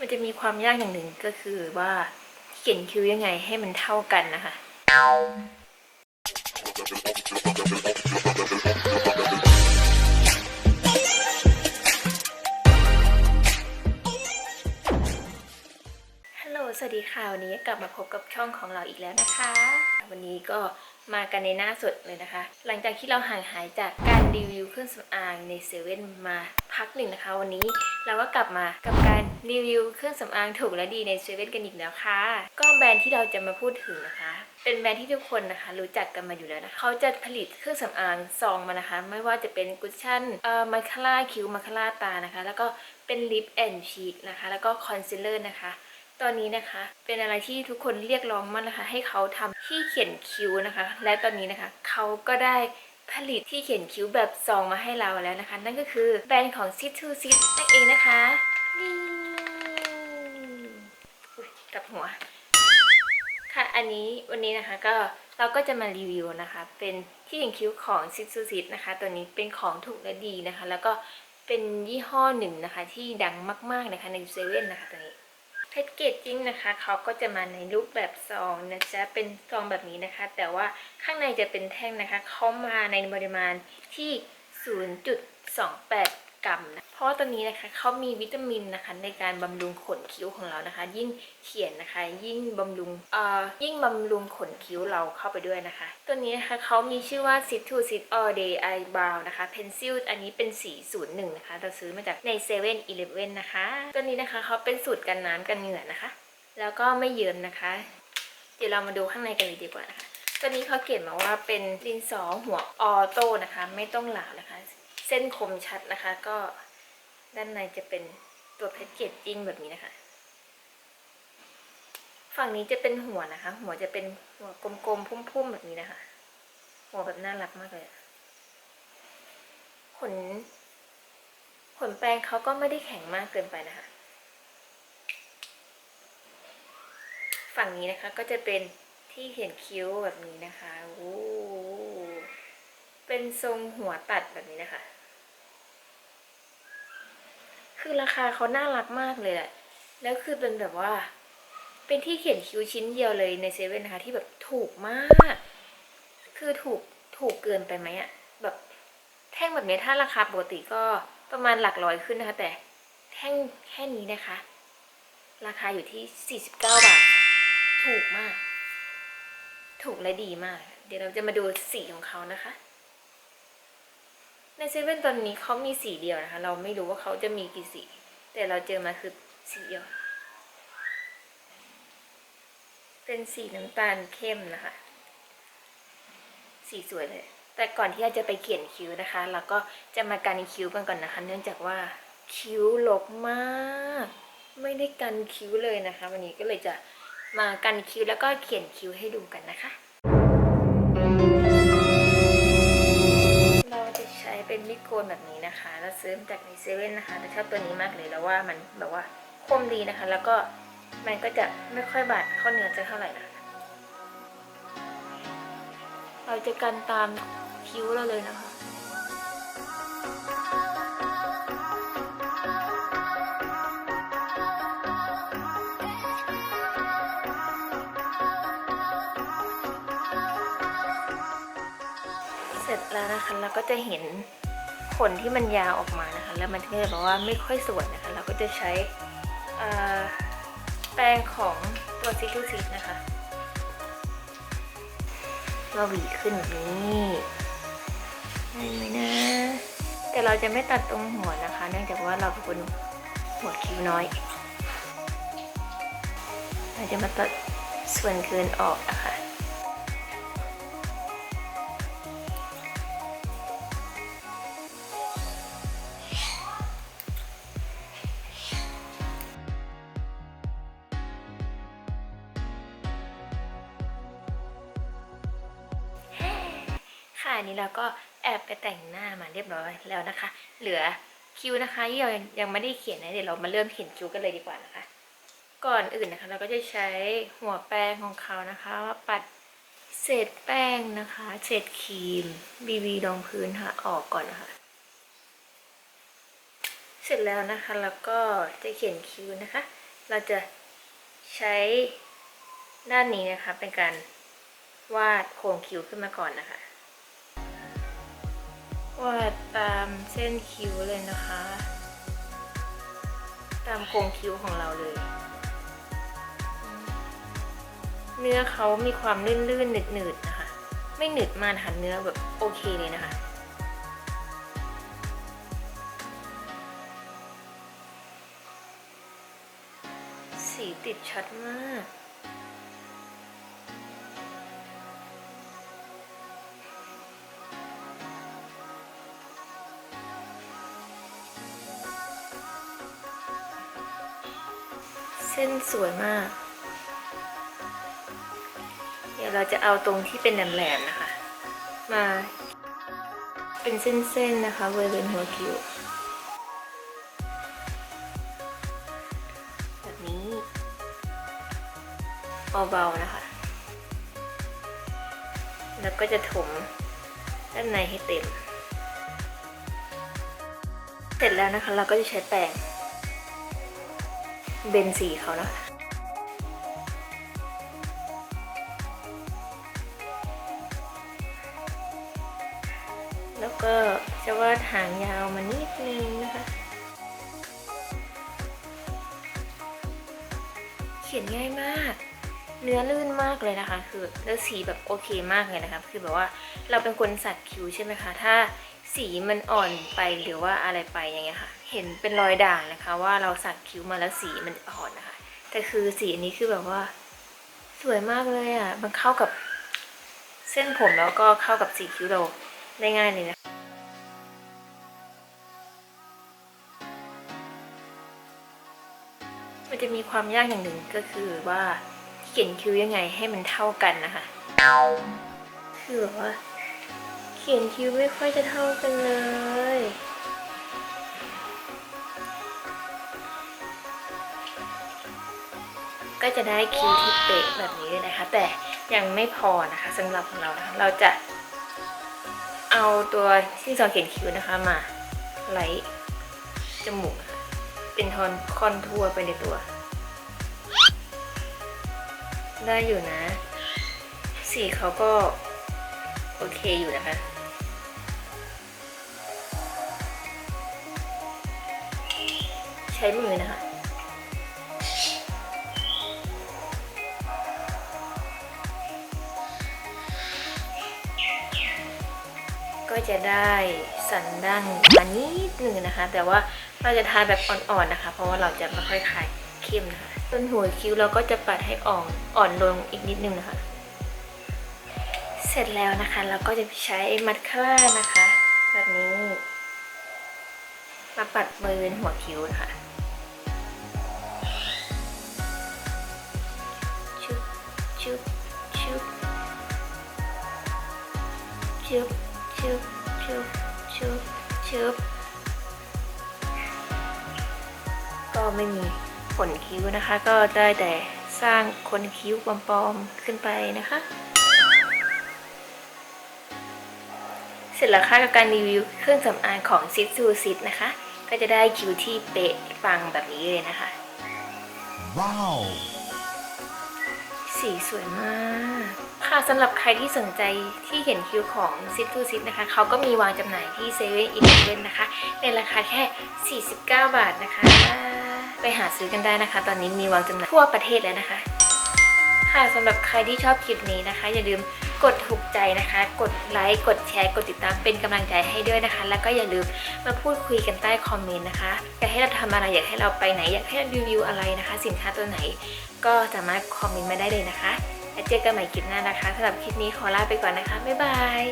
มันจะมีความยากอย่างหนึ่งก็คือว่าเขียนคิ้วยังไงให้มันเท่ากันนะคะฮัลโหลสวัสดีค่ะวันนี้กลับมาพบกับช่องของเราอีกแล้วนะคะ วันนี้ก็มากันในหน้าสดเลยนะคะ หลังจากที่เราห่างหายจากการรีวิวเครื่องสำอางในเซเว่นมาพักหนึ่งนะคะ วันนี้เราก็กลับมากับการ รีวิวเครื่องสำอางถูกและดีในเซเว่นกันอีกแล้วค่ะ ก็แบรนด์ที่เราจะมาพูดถึงนะคะ เป็นแบรนด์ที่ทุกคนนะคะ รู้จักกันมาอยู่แล้วนะคะเขาจะผลิตเครื่องสำอางซองมานะคะ ไม่ว่าจะเป็นกุชชั่นเอ่อมาคาร่าคิ้วมาคาร่าตานะคะ แล้วก็เป็นลิปแอนด์ชีกนะคะ แล้วก็คอนซีลเลอร์นะคะตอนนี้นะคะเป็นอะไรที่ทุกคนเรียกร้องมากนะคะ ให้เขาทำที่เขียนคิ้วนะคะ และตอนนี้นะคะเขาก็ได้ผลิตที่เขียนคิ้วแบบซองมาให้เราแล้วนะคะ นั่นก็คือแบรนด์ของ Sit to Sit นั่นเองนะคะนี่ กับหัว ค่ะ อันนี้วันนี้นะคะก็เราก็จะมารีวิวนะคะ เป็นที่เขียนคิ้วของ Sit to Sit นะคะ ตัวนี้เป็นของถูกและดีนะคะ แล้วก็เป็นยี่ห้อหนึ่งนะคะ ที่ดังมากๆนะคะในเซเว่นนะคะตัวนี้แพ็กเกจจิ้งนะคะเขาก็จะมาในรูปแบบซองนะจ๊ะเป็นซองแบบนี้นะคะ แต่ว่าข้างในจะเป็นแท่งนะคะเขามาในปริมาณที่ 0.28 กรัมนะเพราะว่าตัวนี้นะคะเขามีวิตามินนะคะในการบำรุงขนคิ้วของเรานะคะ ยิ่งเขียนนะคะ ยิ่งบำรุงเอ่อยิ่งบำรุงขนคิ้วเราเข้าไปด้วยนะคะ ตัวนี้นะคะเขามีชื่อว่า Sit to Sit All Day Eyebrow นะคะ Pencil อันนี้เป็นสี 01 นะคะ เราซื้อมาจากใน7 e เ e ่ e อนะคะ ตัวนี้นะคะเขาเป็นสูตรกันน้ำกันเหงื่อนะคะ แล้วก็ไม่เยินนะคะ เดี๋ยวเรามาดูข้างในกันเลยดีกว่านะคะตัวนี้เขาเขียนมาว่าเป็นดินสอหัวออโต้นะคะ ไม่ต้องหลานะคะ ส้นคมชัดนะคะ ก็ด้านในจะเป็นตัวแพ็กเกจจิ้งแบบนี้นะคะ ฝั่งนี้จะเป็นหัวนะคะ หัวจะเป็นหัวกลมๆพุ่มๆแบบนี้นะคะ หัวแบบน่ารักมากเลยขนขนแปรงเขาก็ไม่ได้แข็งมากเกินไปนะคะ ฝั่งนี้นะคะก็จะเป็นที่เขียนคิ้วแบบนี้นะคะโอ้เป็นทรงหัวตัดแบบนี้นะคะ คือราคาเขาน่ารักมากเลยแหละ แล้วคือเป็นแบบว่า เป็นที่เขียนคิ้วชิ้นเดียวเลยในเซเว่นนะคะที่แบบถูกมาก คือถูกถูกเกินไปไหมอะแบบแท่งแบบนี้ถ้าราคาปกติก็ประมาณหลักร้อยขึ้นนะคะ แต่แท่งแค่นี้นะคะ ราคาอยู่ที่ 49 บาท ถูกมาก ถูกและดีมาก เดี๋ยวเราจะมาดูสีของเขานะคะ ในเซเว่นตอนนี้เขามีสีเดียวนะคะ เราไม่รู้ว่าเขาจะมีกี่สี แต่เราเจอมาคือสีเดียว เป็นสีน้ำตาลเข้มนะคะ สีสวยเลย แต่ก่อนที่เราจะไปเขียนคิ้วนะคะ เราก็จะมากันคิ้วกันก่อนนะคะ เนื่องจากว่าคิ้วลกมาก ไม่ได้กันคิ้วเลยนะคะ วันนี้ก็เลยจะมากันคิ้วแล้วก็เขียนคิ้วให้ดูกันนะคะ นแบบนี้นะคะ แล้วซื้อมาจากในเซเว่นนะคะแต่ชอบตัวนี้มากเลยแล้วว่ามันแบบว่าคมดีนะคะ แล้วก็มันก็จะไม่ค่อยบาดเข้าเนื้อจะเท่าไหร่นะเราจะกันตามคิ้วเราเลยนะคะเสร็จแล้วนะคะเราก็จะเห็น นที่มันยาวออกมานะคะ แล้วมันก็จะบอกว่าไม่ค่อยสวยนะคะ เราก็จะใช้แปรงของตัวซิทูซินะคะเราหวีขึ้นแบบนี้ได้ไหมนะ แต่เราจะไม่ตัดตรงหัวนะคะ เนื่องจากว่าเราเป็นคนหัวคิ้วน้อย เราจะมาตัดส่วนเกินออกนะคะ ค่ะอันนี้เราก็แอบไปแต่งหน้ามาเรียบร้อยแล้วนะคะ เหลือคิ้วนะคะที่เรายังไม่ได้เขียนนะเดี๋ยวเรามาเริ่มเขียนคิ้วกันเลยดีกว่านะคะ ก่อนอื่นนะคะ เราก็จะใช้หัวแป้งของเขานะคะมาปัดเศษแป้งนะคะ เศษครีมบีบีรองพื้นค่ะออกก่อนนะคะ เสร็จแล้วนะคะแล้วก็จะเขียนคิ้วนะคะ เราจะใช้ด้านนี้นะคะเป็นการวาดโครงคิ้วขึ้นมาก่อนนะคะ วาดตามเส้นคิ้วเลยนะคะ ตามโครงคิ้วของเราเลย เนื้อเขามีความลื่นๆหนืดๆนะคะ ไม่หนืดมากนะคะเนื้อแบบโอเคเลยนะคะสีติดชัดมาก ส้นสวยมาก เดี๋ยวเราจะเอาตรงที่เป็นแหลมๆนะคะ มา เป็นเส้นๆนะคะบริเวณหัวคิ้วแบบนี้เบาๆนะคะ แล้วก็จะถมด้านในให้เต็ม เสร็จแล้วนะคะ เราก็จะใช้แปรง เบนสีเขานะคะแล้วก็จะวาดหางยาวมานิดนึงนะคะ เขียนง่ายมาก เนื้อลื่นมากเลยนะคะ คือแล้วสีแบบโอเคมากเลยนะคะ คือแบบว่าเราเป็นคนสักคิ้วใช่ไหมคะ ถ้าสีมันอ่อนไปหรือว่าอะไรไปอย่างเงี้ยค่ะ เห็นเป็นรอยด่างนะคะ ว่าเราสักคิ้วมาแล้วสีมันอ่อนนะคะ แต่คือสีอันนี้คือแบบว่า สวยมากเลยอะ มันเข้ากับเส้นผมแล้วก็เข้ากับสีคิ้วเราได้ง่ายเลยนะมันจะมีความยากอย่างหนึ่งก็คือว่าเขียนคิ้วยังไงให้มันเท่ากันนะคะ คือแบบว่า เขียนคิ้วไม่ค่อยจะเท่ากันเลย ก็จะได้คิ้วที่เป๊ะแบบนี้เลยนะคะ แต่ยังไม่พอนะคะสำหรับของเรานะเราจะเอาตัวที่ซอเขียนคิ้วนะคะมาไล่จมูกเป็นทอนคอนทัวร์ไปในตัว ได้อยู่นะ สีเขาก็ โอเคอยู่นะคะใช้มือนะคะ ก็จะได้สันดั้งมานิดหนึ่งนะคะ แต่ว่าเราจะทาแบบอ่อนๆนะคะ เพราะว่าเราจะไม่ค่อยคายเข้มนะคะต้นหัวคิ้วเราก็จะปัดให้อ่อนอ่อนลงอีกนิดนึงนะคะ เสร็จแล้วนะคะ เราก็จะใช้มัดคล่านะคะ แบบนี้ มาปัดบริเวณหัวคิ้วนะคะชุบชุบชุบชุบ ชุบชุบชุบชุบก็ไม่มีขนคิ้วนะคะ ก็ได้แต่สร้างขนคิ้วปลอมๆขึ้นไปนะคะ เสร็จแล้วค่ะกับการรีวิวเครื่องสำอางของซิ t ซูซินะคะ ก็จะได้คิ้วที่เป๊ะปังแบบนี้เลยนะคะ Wow! สีสวยมาก ค่ะสำหรับใครที่สนใจที่เห็นคิวของซิ t ทูซินะคะเขาก็มีวางจำหน่ายที่เซเว่นอีเลฟเว่นนะคะ ในราคาแค่ 49 บาทนะคะ ไปหาซื้อกันได้นะคะ ตอนนี้มีวางจำหน่ายทั่วประเทศแล้วนะคะ ค่ะสำหรับใครที่ชอบคลิปนี้นะคะ อย่าลืมกดถูกใจนะคะ กดไลค์ กดแชร์ กดติดตามเป็นกำลังใจให้ด้วยนะคะ แล้วก็อย่าลืมมาพูดคุยกันใต้คอมเมนต์นะคะ อยากให้เราทำอะไร อยากให้เราไปไหน อยากให้เรารีวิวอะไรนะคะ สินค้าตัวไหน ก็สามารถคอมเมนต์มาได้เลยนะคะ แล้วเจอกันใหม่คลิปหน้านะคะสำหรับคลิปนี้ขอลาไปก่อนนะคะ บ๊ายบาย